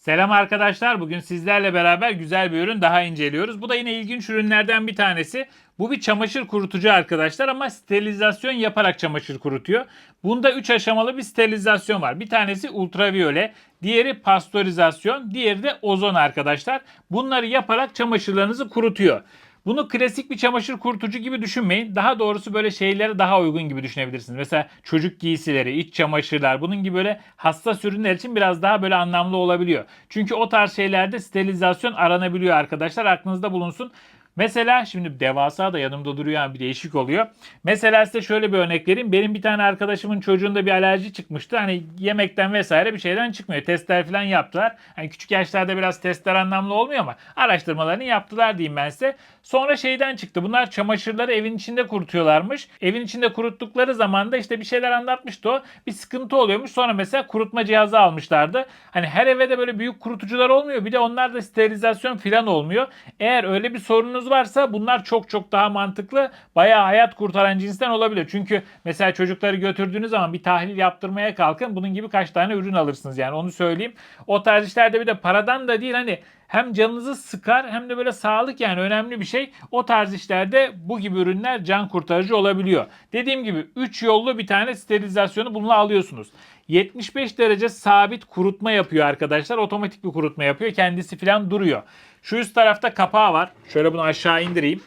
Selam arkadaşlar. Bugün sizlerle beraber güzel bir ürün daha inceliyoruz. Bu da yine ilginç ürünlerden bir tanesi. Bu bir çamaşır kurutucu arkadaşlar ama sterilizasyon yaparak çamaşır kurutuyor. Bunda 3 aşamalı bir sterilizasyon var. Bir tanesi ultraviyole, diğeri pastörizasyon, diğeri de ozon arkadaşlar. Bunları yaparak çamaşırlarınızı kurutuyor. Bunu klasik bir çamaşır kurutucu gibi düşünmeyin. Daha doğrusu böyle şeylere daha uygun gibi düşünebilirsiniz. Mesela çocuk giysileri, iç çamaşırlar bunun gibi böyle hassas ürünler için biraz daha böyle anlamlı olabiliyor. Çünkü o tarz şeylerde sterilizasyon aranabiliyor arkadaşlar. Aklınızda bulunsun. Mesela şimdi devasa da yanımda duruyor bir değişik oluyor. Mesela size şöyle bir örnek vereyim. Benim bir tane arkadaşımın çocuğunda bir alerji çıkmıştı. Hani yemekten vesaire bir şeyden çıkmıyor. Testler falan yaptılar. Hani küçük yaşlarda biraz testler anlamlı olmuyor ama araştırmalarını yaptılar diyeyim ben size. Sonra şeyden çıktı. Bunlar çamaşırları evin içinde kurutuyorlarmış. Evin içinde kuruttukları zaman da işte bir şeyler anlatmıştı o. Bir sıkıntı oluyormuş. Sonra mesela kurutma cihazı almışlardı. Hani her eve de böyle büyük kurutucular olmuyor. Bir de onlar da sterilizasyon falan olmuyor. Eğer öyle bir varsa bunlar çok çok daha mantıklı. Bayağı hayat kurtaran cinsten olabilir. Çünkü mesela çocukları götürdüğünüz zaman bir tahlil yaptırmaya kalkın. Bunun gibi kaç tane ürün alırsınız yani onu söyleyeyim. O tarz işlerde bir de paradan da değil hani hem canınızı sıkar hem de böyle sağlık yani önemli bir şey. O tarz işlerde bu gibi ürünler can kurtarıcı olabiliyor. Dediğim gibi 3 yollu bir tane sterilizasyonu bununla alıyorsunuz. 75 derece sabit kurutma yapıyor arkadaşlar. Otomatik bir kurutma yapıyor. Kendisi falan duruyor. Şu üst tarafta kapağı var. Şöyle bunu aşağı indireyim.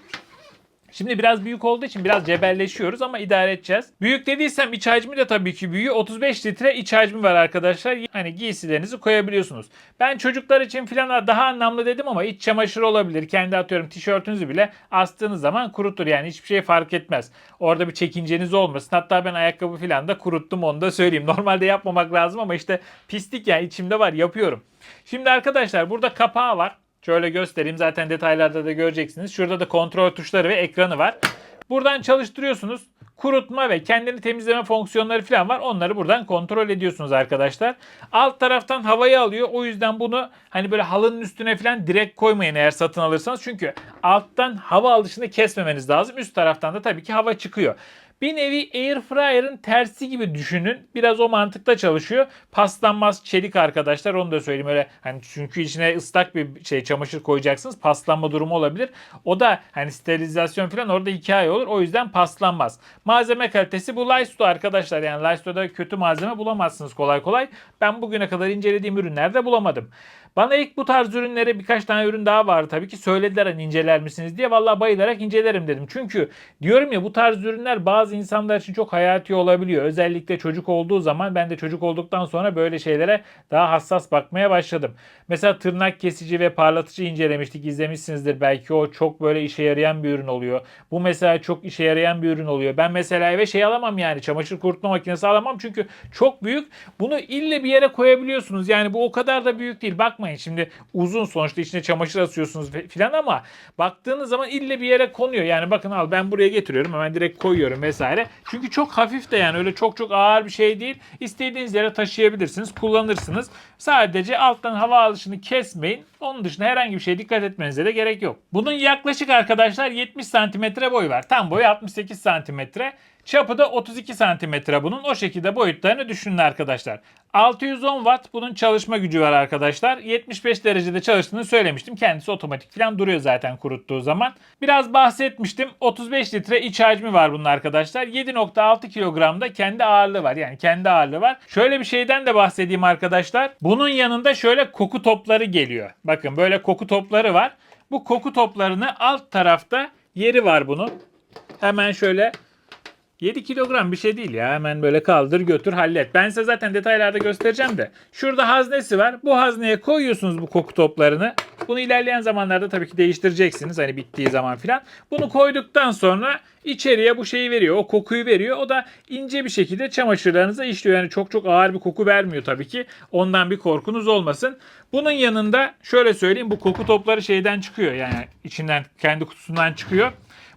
Şimdi biraz büyük olduğu için biraz cebelleşiyoruz ama idare edeceğiz. Büyük dediysem iç hacmi de tabii ki büyüğü. 35 litre iç hacmi var arkadaşlar. Hani giysilerinizi koyabiliyorsunuz. Ben çocuklar için falan daha anlamlı dedim ama iç çamaşırı olabilir. Kendi atıyorum tişörtünüzü bile astığınız zaman kurutur. Yani hiçbir şey fark etmez. Orada bir çekinceniz olmasın. Hatta ben ayakkabı falan da kuruttum onu da söyleyeyim. Normalde yapmamak lazım ama işte pislik yani içimde var yapıyorum. Şimdi arkadaşlar burada kapağı var. Şöyle göstereyim zaten detaylarda da göreceksiniz. Şurada da kontrol tuşları ve ekranı var. Buradan çalıştırıyorsunuz. Kurutma ve kendini temizleme fonksiyonları falan var. Onları buradan kontrol ediyorsunuz arkadaşlar. Alt taraftan havayı alıyor. O yüzden bunu hani böyle halının üstüne falan direkt koymayın eğer satın alırsanız. Çünkü alttan hava alışını kesmemeniz lazım. Üst taraftan da tabii ki hava çıkıyor. Bir nevi air fryer'ın tersi gibi düşünün. Biraz o mantıkta çalışıyor. Paslanmaz çelik arkadaşlar onu da söyleyeyim öyle hani çünkü içine ıslak bir şey çamaşır koyacaksınız. Paslanma durumu olabilir. O da hani sterilizasyon falan orada hikaye olur. O yüzden paslanmaz. Malzeme kalitesi bu Lysol arkadaşlar. Yani Lysol'da kötü malzeme bulamazsınız kolay kolay. Ben bugüne kadar incelediğim ürünlerde bulamadım. Bana ilk bu tarz ürünlere birkaç tane ürün daha vardı tabii ki. Söylediler hani inceler misiniz diye. Vallahi bayılarak incelerim dedim. Çünkü diyorum ya bu tarz ürünler bazı insanlar için çok hayati olabiliyor. Özellikle çocuk olduğu zaman ben de çocuk olduktan sonra böyle şeylere daha hassas bakmaya başladım. Mesela tırnak kesici ve parlatıcı incelemiştik. izlemişsinizdir belki. O çok böyle işe yarayan bir ürün oluyor. Bu mesela çok işe yarayan bir ürün oluyor. Ben mesela eve şey alamam yani çamaşır kurutma makinesi alamam çünkü çok büyük. Bunu ille bir yere koyabiliyorsunuz. Yani bu o kadar da büyük değil. Bakmayın şimdi uzun sonuçta içine çamaşır asıyorsunuz filan ama baktığınız zaman ille bir yere konuyor. Yani bakın al ben buraya getiriyorum hemen direkt koyuyorum vesaire. Çünkü çok hafif de yani öyle çok çok ağır bir şey değil. İstediğiniz yere taşıyabilirsiniz, kullanırsınız. Sadece alttan hava alışını kesmeyin. Onun dışında herhangi bir şeye dikkat etmenize de gerek yok. Bunun yaklaşık arkadaşlar 70 santimetre boyu var. Tam boyu 68 santimetre. Çapı da 32 santimetre bunun. O şekilde boyutlarını düşünün arkadaşlar. 610 watt bunun çalışma gücü var arkadaşlar. 75 derecede çalıştığını söylemiştim. Kendisi otomatik falan duruyor zaten kuruttuğu zaman. Biraz bahsetmiştim. 35 litre iç hacmi var bunun arkadaşlar. 7.6 kilogramda kendi ağırlığı var. Yani kendi ağırlığı var. Şöyle bir şeyden de bahsedeyim arkadaşlar. Bunun yanında şöyle koku topları geliyor. Bakın böyle koku topları var. Bu koku toplarını alt tarafta yeri var bunun. Hemen şöyle 7 kilogram bir şey değil ya. Hemen böyle kaldır götür hallet. Ben size zaten detaylarda göstereceğim de. Şurada haznesi var. Bu hazneye koyuyorsunuz bu koku toplarını. Bunu ilerleyen zamanlarda tabii ki değiştireceksiniz. Hani bittiği zaman filan. Bunu koyduktan sonra içeriye bu şeyi veriyor. O kokuyu veriyor. O da ince bir şekilde çamaşırlarınıza işliyor. Yani çok çok ağır bir koku vermiyor tabii ki. Ondan bir korkunuz olmasın. Bunun yanında şöyle söyleyeyim. Bu koku topları şeyden çıkıyor. Yani içinden kendi kutusundan çıkıyor.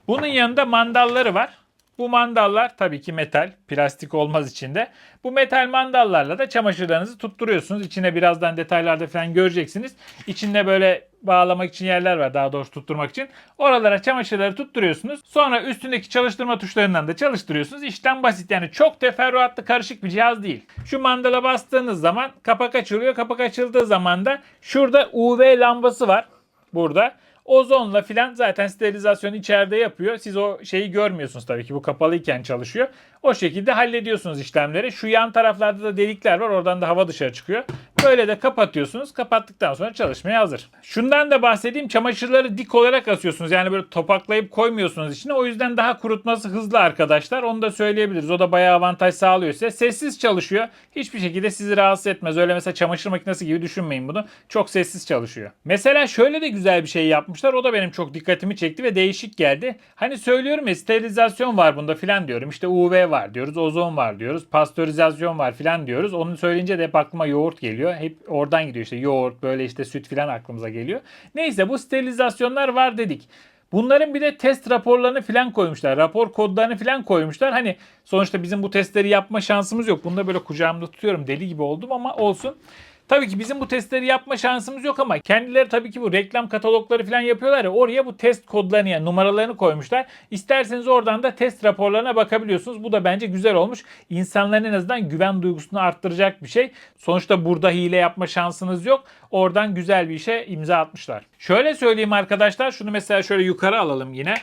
Bunun yanında mandalları var. Bu mandallar tabii ki metal, plastik olmaz içinde. Bu metal mandallarla da çamaşırlarınızı tutturuyorsunuz. İçine birazdan detaylarda falan göreceksiniz. İçinde böyle bağlamak için yerler var daha doğrusu tutturmak için. Oralara çamaşırları tutturuyorsunuz. Sonra üstündeki çalıştırma tuşlarından da çalıştırıyorsunuz. İşlem basit yani çok teferruatlı karışık bir cihaz değil. Şu mandala bastığınız zaman kapak açılıyor. Kapak açıldığı zaman da şurada UV lambası var. Burada. Ozonla filan zaten sterilizasyonu içeride yapıyor. Siz o şeyi görmüyorsunuz tabii ki bu kapalıyken çalışıyor. O şekilde hallediyorsunuz işlemleri. Şu yan taraflarda da delikler var. Oradan da hava dışarı çıkıyor. Böyle de kapatıyorsunuz. Kapattıktan sonra çalışmaya hazır. Şundan da bahsedeyim. Çamaşırları dik olarak asıyorsunuz. Yani böyle topaklayıp koymuyorsunuz içine. O yüzden daha kurutması hızlı arkadaşlar. Onu da söyleyebiliriz. O da bayağı avantaj sağlıyor size. Sessiz çalışıyor. Hiçbir şekilde sizi rahatsız etmez. Öyle mesela çamaşır makinesi gibi düşünmeyin bunu. Çok sessiz çalışıyor. Mesela şöyle de güzel bir şey yapmışlar. O da benim çok dikkatimi çekti ve değişik geldi. Hani söylüyorum ya sterilizasyon var bunda filan diyorum. İşte UV var diyoruz. Ozon var diyoruz. Pastörizasyon var filan diyoruz. Onu söyleyince de hep aklıma yoğurt geliyor. Hep oradan gidiyor işte yoğurt böyle işte süt filan aklımıza geliyor. Neyse bu sterilizasyonlar var dedik. Bunların bir de test raporlarını filan koymuşlar. Rapor kodlarını filan koymuşlar. Hani sonuçta bizim bu testleri yapma şansımız yok. Bunu da böyle kucağımda tutuyorum. Deli gibi oldum ama olsun. Tabii ki bizim bu testleri yapma şansımız yok ama kendileri tabii ki bu reklam katalogları falan yapıyorlar ya oraya bu test kodlarını yani numaralarını koymuşlar. İsterseniz oradan da test raporlarına bakabiliyorsunuz. Bu da bence güzel olmuş. İnsanların en azından güven duygusunu arttıracak bir şey. Sonuçta burada hile yapma şansınız yok. Oradan güzel bir işe imza atmışlar. Şöyle söyleyeyim arkadaşlar. Şunu mesela şöyle yukarı alalım yine.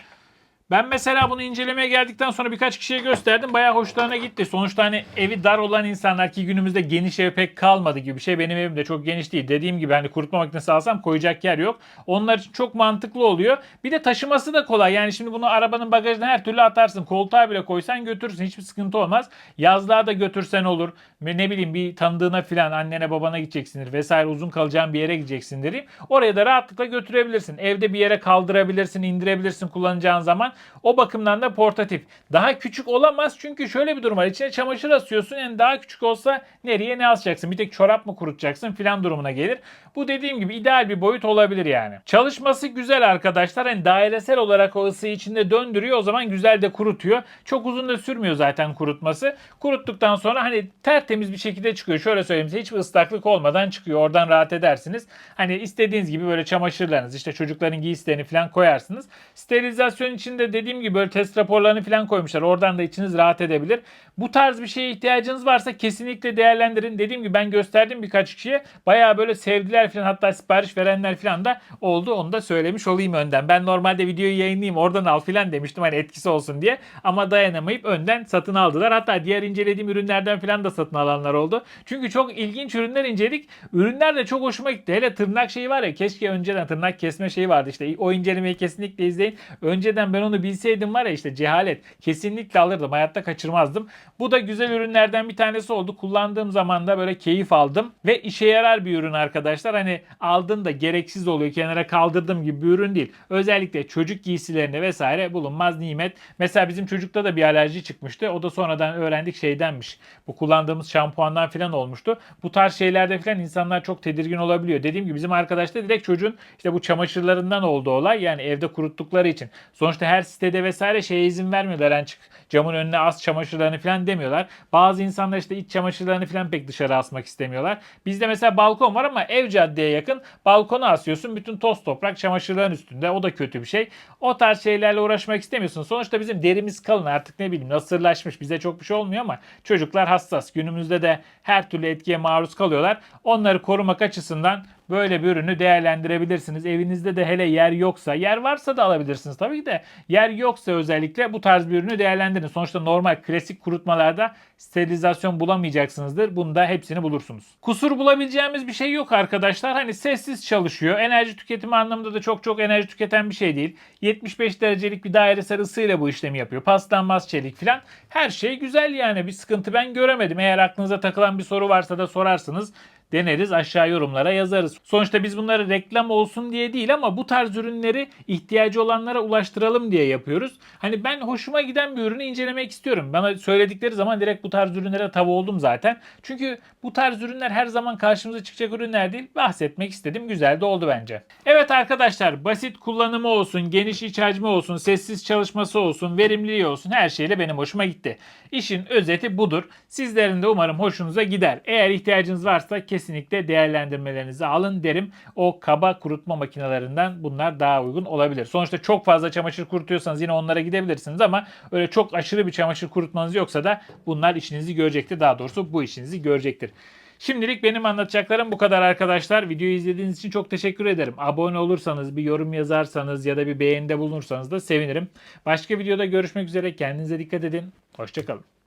Ben mesela bunu incelemeye geldikten sonra birkaç kişiye gösterdim. Bayağı hoşlarına gitti. Sonuçta hani evi dar olan insanlar ki günümüzde geniş ev pek kalmadı gibi bir şey. Benim evim de çok geniş değil. Dediğim gibi hani kurutma makinesi alsam koyacak yer yok. Onlar için çok mantıklı oluyor. Bir de taşıması da kolay. Yani şimdi bunu arabanın bagajına her türlü atarsın. Koltuğa bile koysan götürürsün. Hiçbir sıkıntı olmaz. Yazlığa da götürsen olur. Ne bileyim bir tanıdığına filan annene babana gideceksindir vesaire uzun kalacağın bir yere gideceksindir. Oraya da rahatlıkla götürebilirsin. Evde bir yere kaldırabilirsin, indirebilirsin kullanacağın zaman. O bakımdan da portatif. Daha küçük olamaz çünkü şöyle bir durum var. İçine çamaşır asıyorsun. Yani daha küçük olsa nereye ne asacaksın? Bir tek çorap mı kurutacaksın filan durumuna gelir. Bu dediğim gibi ideal bir boyut olabilir yani. Çalışması güzel arkadaşlar. Hani dairesel olarak o ısıyı içinde döndürüyor. O zaman güzel de kurutuyor. Çok uzun da sürmüyor zaten kurutması. Kuruttuktan sonra hani tertemiz bir şekilde çıkıyor. Şöyle söyleyeyim size hiçbir ıslaklık olmadan çıkıyor. Oradan rahat edersiniz. Hani istediğiniz gibi böyle çamaşırlarınız işte çocukların giysilerini falan koyarsınız. Sterilizasyon içinde dediğim gibi böyle test raporlarını falan koymuşlar. Oradan da içiniz rahat edebilir. Bu tarz bir şeye ihtiyacınız varsa kesinlikle değerlendirin. Dediğim gibi ben gösterdim birkaç kişiye. Bayağı böyle sevdiler falan hatta sipariş verenler falan da oldu. Onu da söylemiş olayım önden. Ben normalde videoyu yayınlayayım oradan al falan demiştim hani etkisi olsun diye. Ama dayanamayıp önden satın aldılar. Hatta diğer incelediğim ürünlerden falan da satın alanlar oldu. Çünkü çok ilginç ürünler inceledik. Ürünler de çok hoşuma gitti. Hele tırnak şeyi var ya keşke önceden tırnak kesme şeyi vardı işte. O incelemeyi kesinlikle izleyin. Önceden ben onu bilseydim var ya işte cehalet. Kesinlikle alırdım. Hayatta kaçırmazdım. Bu da güzel ürünlerden bir tanesi oldu. Kullandığım zaman da böyle keyif aldım. Ve işe yarar bir ürün arkadaşlar. Hani aldın da gereksiz oluyor. Kenara kaldırdım gibi bir ürün değil. Özellikle çocuk giysilerinde vesaire bulunmaz nimet. Mesela bizim çocukta da bir alerji çıkmıştı. O da sonradan öğrendik şeydenmiş. Bu kullandığımız şampuandan falan olmuştu. Bu tarz şeylerde falan insanlar çok tedirgin olabiliyor. Dediğim gibi bizim arkadaşta direkt çocuğun işte bu çamaşırlarından oldu olay. Yani evde kuruttukları için. Sonuçta her sitede vesaire şeye izin vermiyorlar. Yani camın önüne as çamaşırlarını falan demiyorlar. Bazı insanlar işte iç çamaşırlarını falan pek dışarı asmak istemiyorlar. Bizde mesela balkon var ama ev caddeye yakın. Balkona asıyorsun. Bütün toz toprak çamaşırların üstünde. O da kötü bir şey. O tarz şeylerle uğraşmak istemiyorsun. Sonuçta bizim derimiz kalın artık ne bileyim nasırlaşmış. Bize çok bir şey olmuyor ama çocuklar hassas. Günümüzde de her türlü etkiye maruz kalıyorlar. Onları korumak açısından böyle bir ürünü değerlendirebilirsiniz. Evinizde de hele yer yoksa, yer varsa da alabilirsiniz tabii ki de. Yer yoksa özellikle bu tarz bir ürünü değerlendirin. Sonuçta normal klasik kurutmalarda sterilizasyon bulamayacaksınızdır. Bunda hepsini bulursunuz. Kusur bulabileceğimiz bir şey yok arkadaşlar. Hani sessiz çalışıyor. Enerji tüketimi anlamında da çok çok enerji tüketen bir şey değil. 75 derecelik bir dairesel ısıyla bu işlemi yapıyor. Paslanmaz çelik falan. Her şey güzel yani. Bir sıkıntı ben göremedim. Eğer aklınıza takılan bir soru varsa da sorarsınız deneriz aşağı yorumlara yazarız. Sonuçta biz bunları reklam olsun diye değil ama bu tarz ürünleri ihtiyacı olanlara ulaştıralım diye yapıyoruz. Hani ben hoşuma giden bir ürünü incelemek istiyorum. Bana söyledikleri zaman direkt bu tarz ürünlere tav oldum zaten. Çünkü bu tarz ürünler her zaman karşımıza çıkacak ürünler değil. Bahsetmek istedim. Güzel de oldu bence. Evet arkadaşlar basit kullanımı olsun, geniş iç hacmi olsun, sessiz çalışması olsun, verimliliği olsun her şeyle benim hoşuma gitti. İşin özeti budur. Sizlerin de umarım hoşunuza gider. Eğer ihtiyacınız varsa kesinlikle değerlendirmelerinizi alın derim. O kaba kurutma makinelerinden bunlar daha uygun olabilir. Sonuçta çok fazla çamaşır kurutuyorsanız yine onlara gidebilirsiniz ama öyle çok aşırı bir çamaşır kurutmanız yoksa da bunlar işinizi görecektir. Daha doğrusu bu işinizi görecektir. Şimdilik benim anlatacaklarım bu kadar arkadaşlar. Videoyu izlediğiniz için çok teşekkür ederim. Abone olursanız, bir yorum yazarsanız ya da bir beğenide bulunursanız da sevinirim. Başka videoda görüşmek üzere. Kendinize dikkat edin. Hoşçakalın.